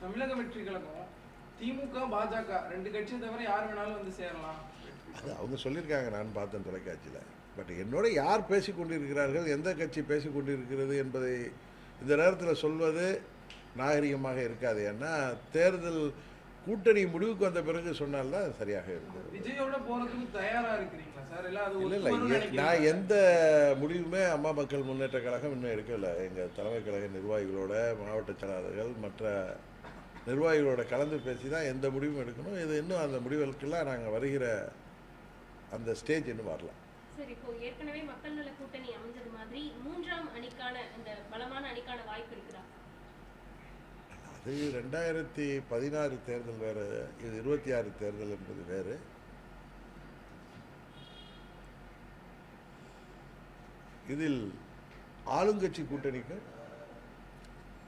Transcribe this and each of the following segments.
தமிழக வெற்றி கழகம் திமுக பாஜக ரெண்டு கட்சியை தவிர யார் வேணாலும் வந்து சேரலாம். அது அவங்க சொல்லியிருக்காங்க நான் பார்த்தேன் தொலைக்காட்சியில். பட் என்னோட யார் பேசி கொண்டிருக்கிறார்கள் எந்த கட்சி பேசி கொண்டிருக்கிறது என்பதை இந்த நேரத்தில் சொல்வது நாகரிகமாக இருக்காது. ஏன்னா தேர்தல் கூட்டணி முடிவுக்கு வந்த பிறகு சொன்னால்தான் சரியாக இருக்கும் விஜயோட போறதுக்கு தயாரா இருக்கிறீங்களா சார்? இல்ல இல்லை? நான் எந்த முடிவுமே அம்மா மக்கள் முன்னேற்ற கழகம் இன்னும் எடுக்கலை எங்கள் தலைமை கழக நிர்வாகிகளோட மாவட்ட செயலாளர்கள் மற்ற நிர்வாகிகளோட கலந்து பேசி தான் எந்த முடிவும் எடுக்கணும். இது இன்னும் அந்த முடிவுகளுக்கெல்லாம் நாங்கள் வருகிற அந்த ஸ்டேஜ் இன்னும் வரல. சரி இப்போ ஏற்கனவே மக்கள் நல கூட்டணி அமைஞ்சது மாதிரி மூன்றாம் அணிக்கான அந்த பலமான அணிக்கான அது ரெண்டாயிரத்தி பதினாறு தேர்தல் வேறு இது இருபத்தி ஆறு தேர்தல் என்பது வேறு. இதில் ஆளுங்கட்சி கூட்டணிக்கும்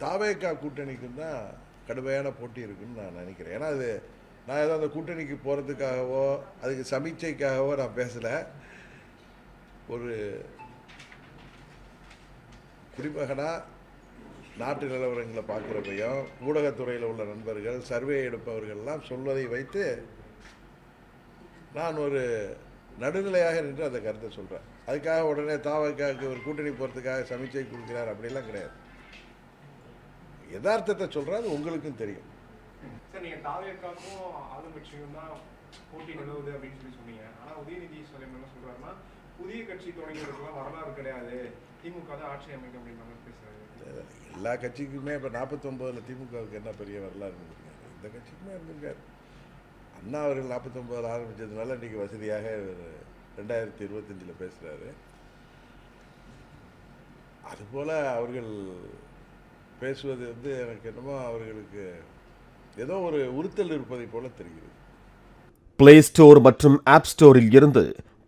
தாவேக்கா கூட்டணிக்கும் தான் கடுமையான போட்டி இருக்குன்னு நான் நினைக்கிறேன். ஏன்னா அது நான் ஏதோ அந்த கூட்டணிக்கு போகிறதுக்காகவோ அதுக்கு சமீட்சைக்காகவோ நான் பேசலை. ஒரு குடிமகனாக நாட்டு நிலவரங்களை பார்க்குறப்பையும் ஊடகத்துறையில் உள்ள நண்பர்கள் சர்வே எடுப்பவர்கள்லாம் சொல்வதை வைத்து நான் ஒரு நடுநிலையாக நின்று அந்த கருத்தை சொல்கிறேன் அதுக்காக உடனே தாவக்காவுக்கு ஒரு கூட்டணி போகிறதுக்காக சமீட்சை கொடுக்கிறார் அப்படிலாம் கிடையாது. யதார்த்தத்தை சொல்கிறேன் அது உங்களுக்கும் தெரியும். சார் தாவேக்காக்கும் ஆளுங்கட்சியும் தான் போட்டி நிலவுது அப்படின்னு சொல்லி சொன்னீங்க. உதயநிதி சொல்றாருன்னா புதிய கட்சி தொடங்கியதுக்கெல்லாம் வரலாறு கிடையாது. திமுக தான் ஆட்சி அமைக்கும் அப்படின்ற மாதிரி பேசுறாரு. எல்லா கட்சிக்குமே இப்போ நாற்பத்தொம்போதில் திமுகவுக்கு என்ன பெரிய வரலாறு இருந்திருக்காரு? இந்த கட்சிக்குமே இருந்திருக்காரு. அண்ணா அவர்கள் நாற்பத்தொம்போதில் ஆரம்பித்ததுனால இன்றைக்கி வசதியாக ரெண்டாயிரத்தி இருபத்தஞ்சில் பேசுகிறாரு அதுபோல் அவர்கள் பேசுவது வந்து எனக்கு என்னமோ அவர்களுக்கு ஏதோ ஒரு உறுத்தல் இருப்பதை போல தெரிகிறது. பிளே ஸ்டோர் மற்றும் ஆப் ஸ்டோரில் இருந்து